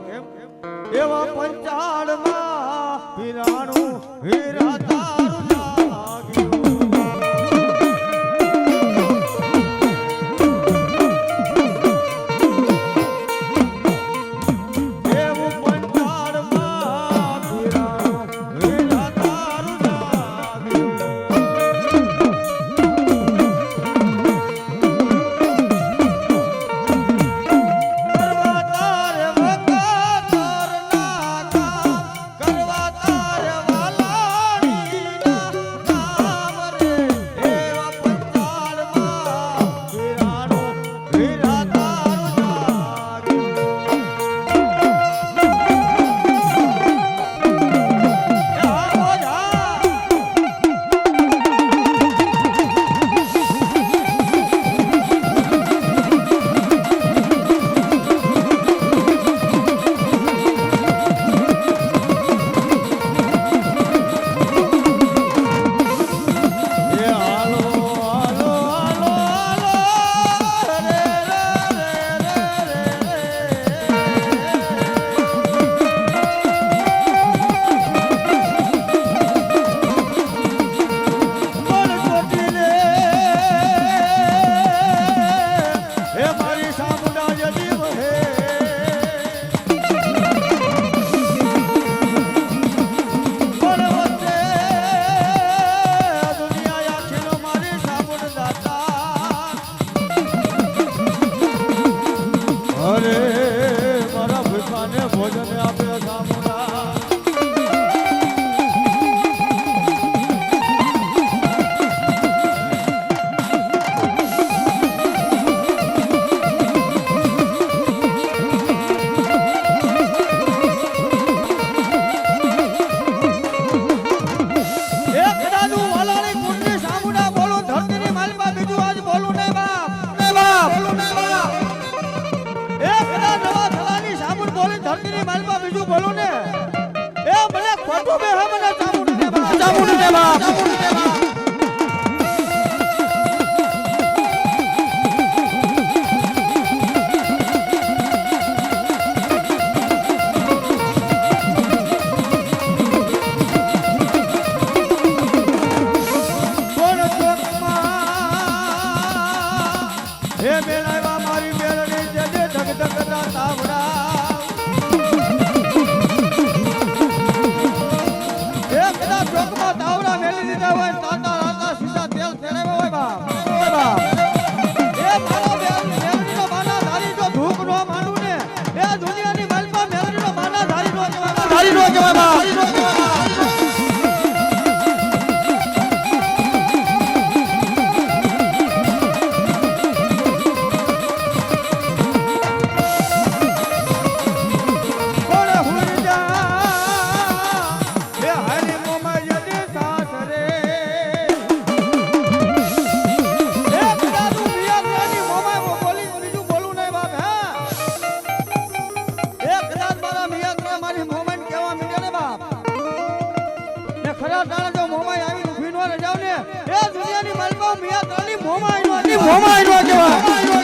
કેમ એવા પંચાળમાં હિરાણું હિર ইনকলাব દીધા હોય તો ભલા તારા જો મોમાઈ આવી ઊભી નો રજાવ ને એ દુનિયાની માલકો મિયા તારી મોમાઈ નો મોમાઈ નો કેવા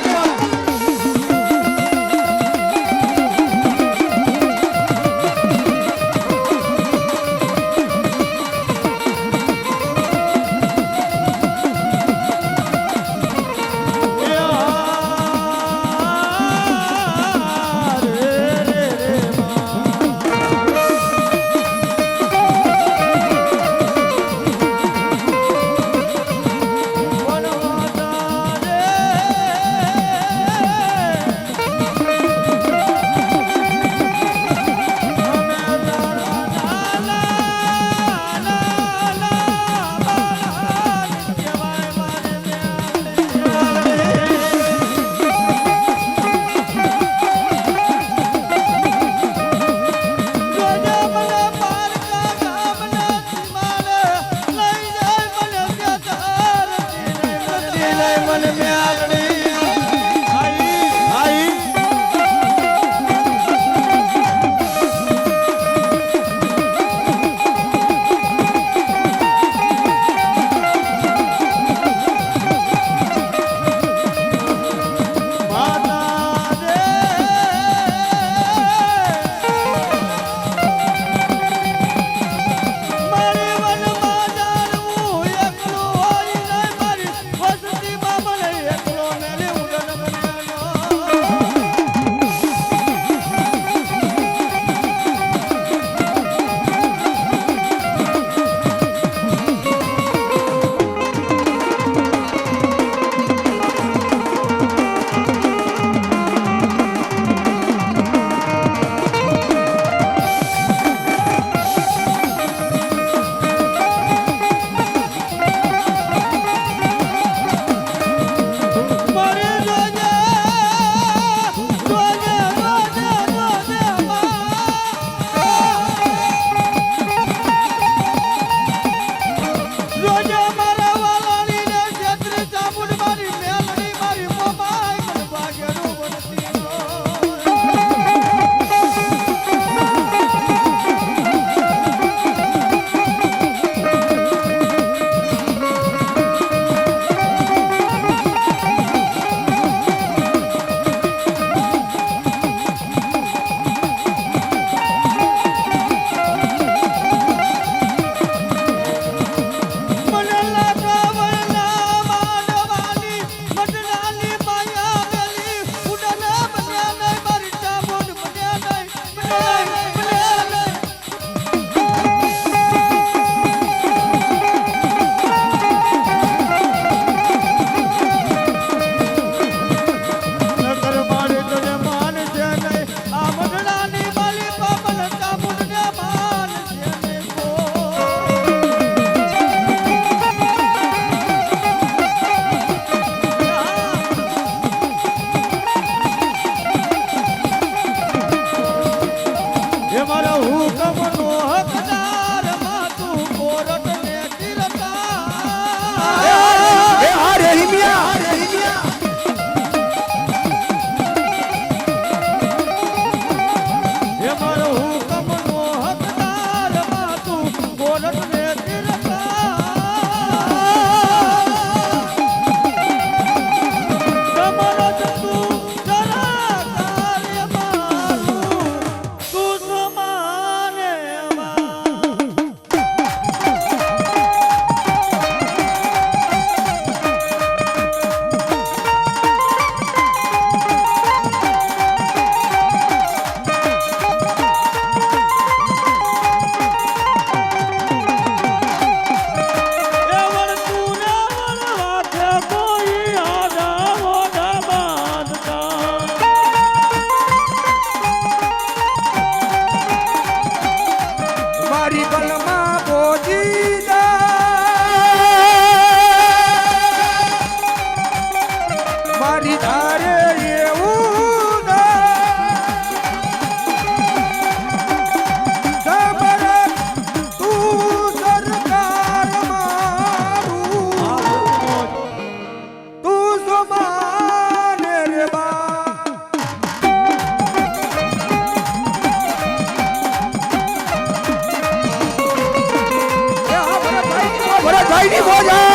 Ini.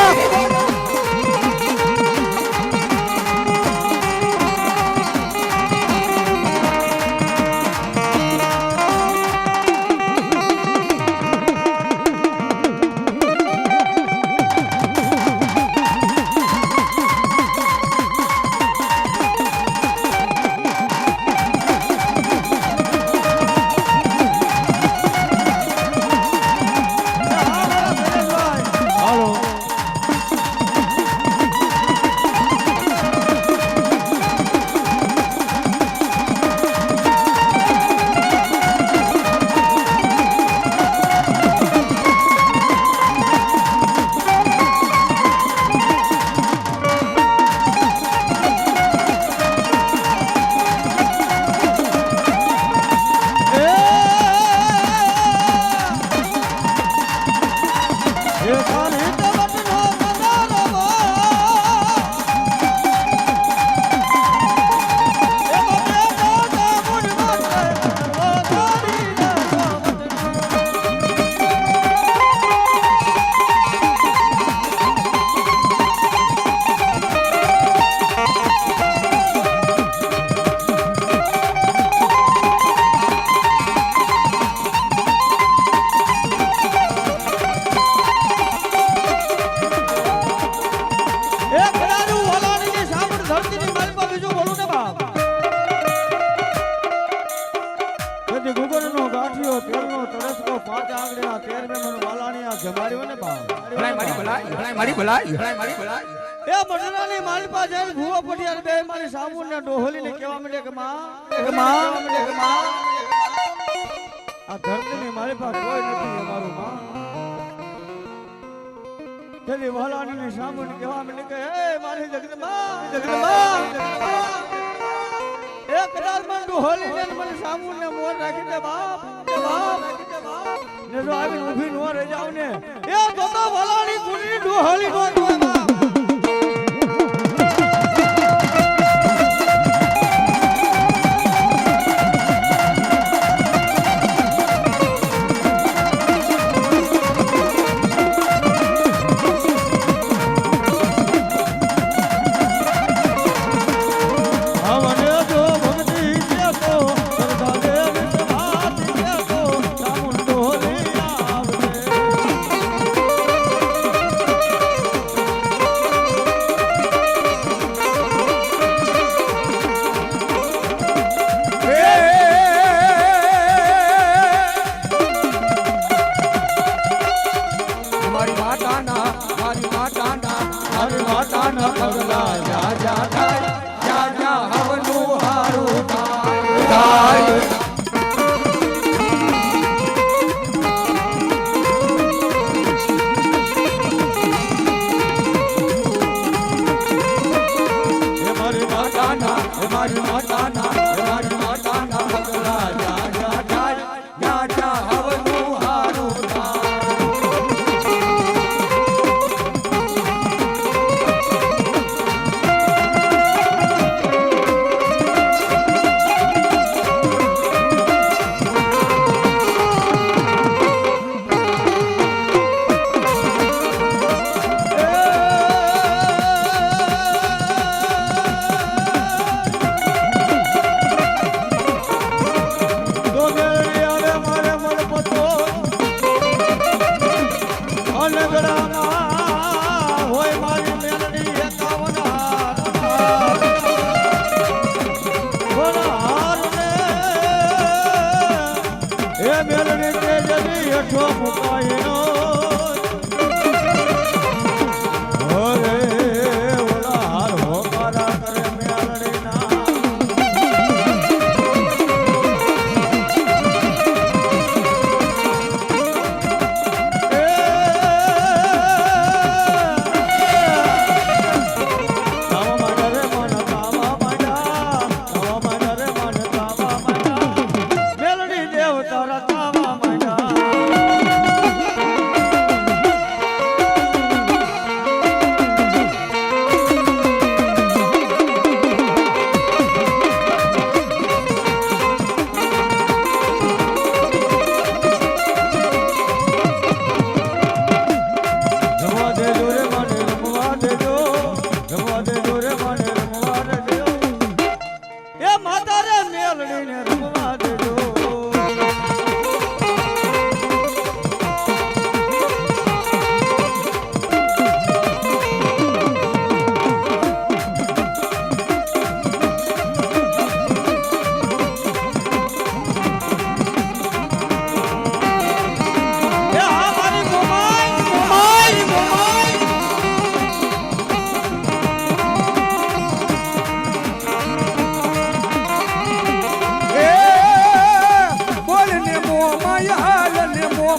ભલાઈ મારી મારી એ મઢડાની જઈને ભૂવો પટિયાર બે મારી સામુન ને ડોહલીને કહેવા માંડે કે માં કે માં? કે માં. આ ધરતીની માલપા કોઈ નથી માં. તેની કહેવા માંડે કે હે મારી જગદંબા જગદંબા એક કદાચમાં ડોહલી ને મને સામુન ને મોર રાખી દે બાપ ને જો આવીને ઊભી નો રહી જાવ ને. એ તો વાલાણી કુની ડોહલી નો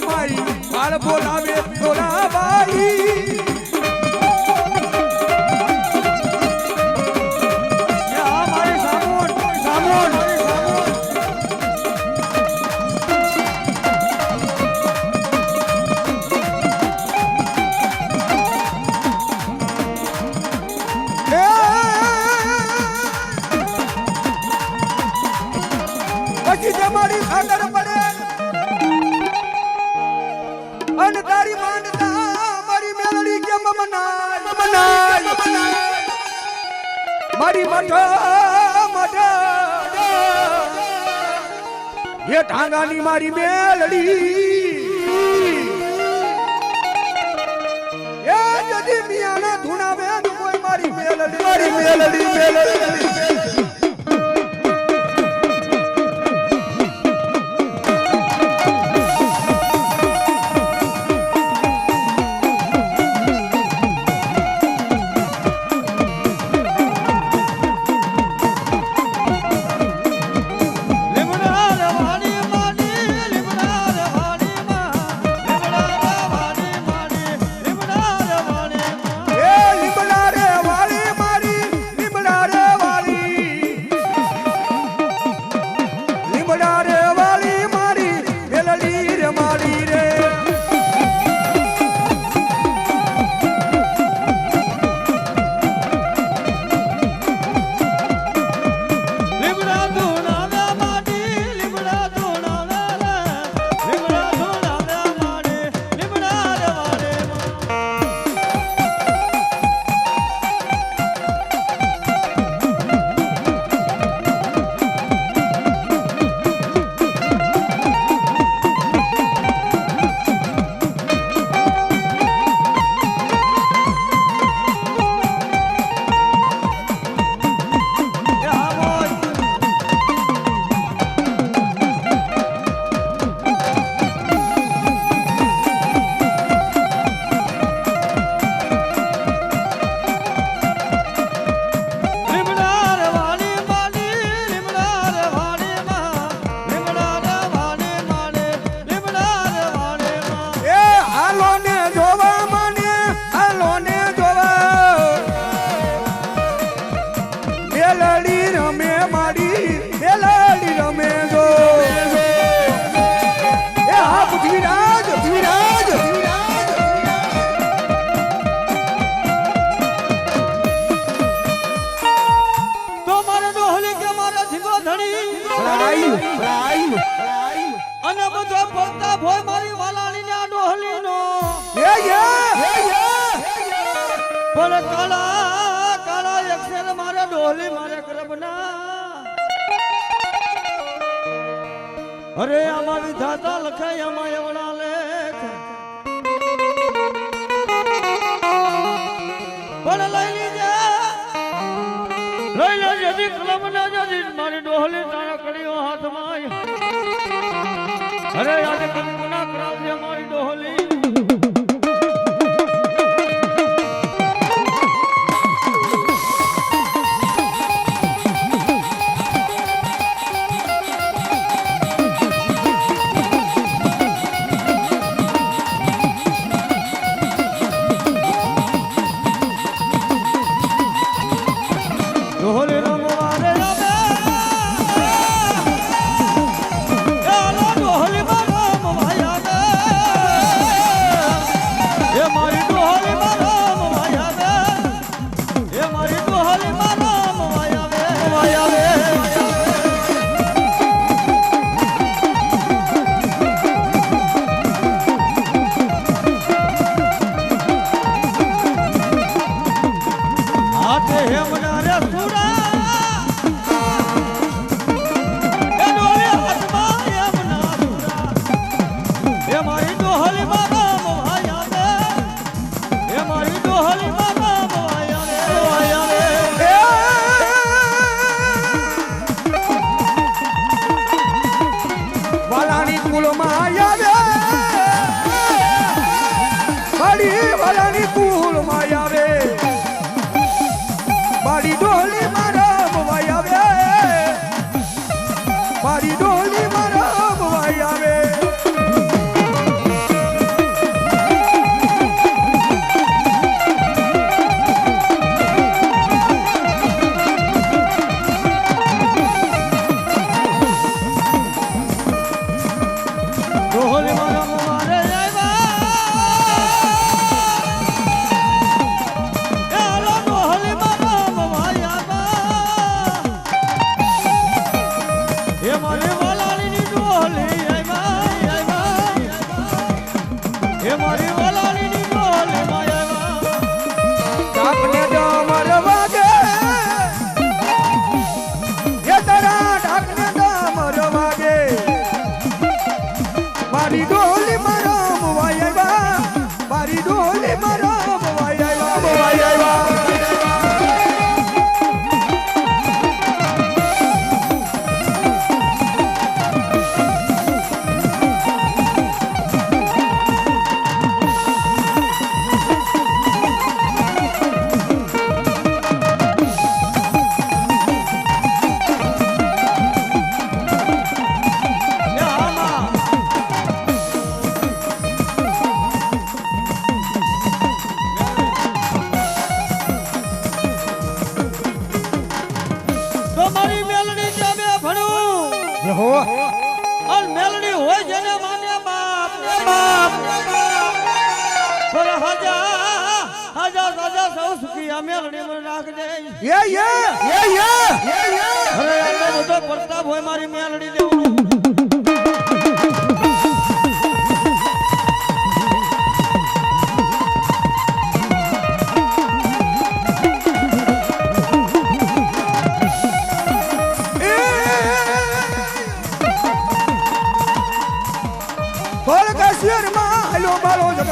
મારી બાળ બોલાવે થોડા બારી મઠો મઠો. એ ટાંગાની મારી મેલડી. એ જદી મિયાના ધૂણા બેન કોઈ મારી મેલડી. મારી મેલડી મેલડી. ડોહલી મારે કરબના અરે આમાં વિધાતા લખાય આમાં એવડા લેખ. પણ લઈ લીજે લઈ લેજે દી કલમ ને જદી મારી ડોહલી તારા કડીઓ હાથમાં અરે આજે કંકુના કરાવજે મારી ડોહલી. મારી હો. અને મેલડી હોય જેને માન્યા બાપ બાપ. પર હજા હજા સજા સૌ સુખી આ મેલડી મને યે યે યે યે યે યે અરે આટલો તો પ્રતાપ હોય મારી મેલડી દેવનો.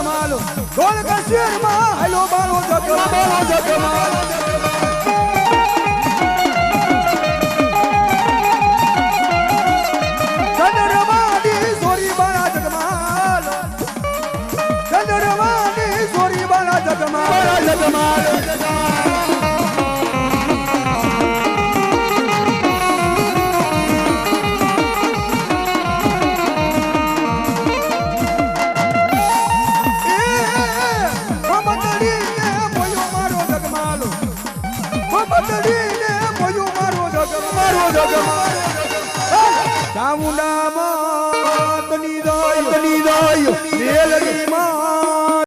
જગમાલો ગોલ કશ્મીરમાં હલો બાલો જગમાલો જગમાલો ચંદ્રમાની સોરી બાળા જગમાલો ચંદ્રમાની સોરી બાળા જગમાલો જગમાલો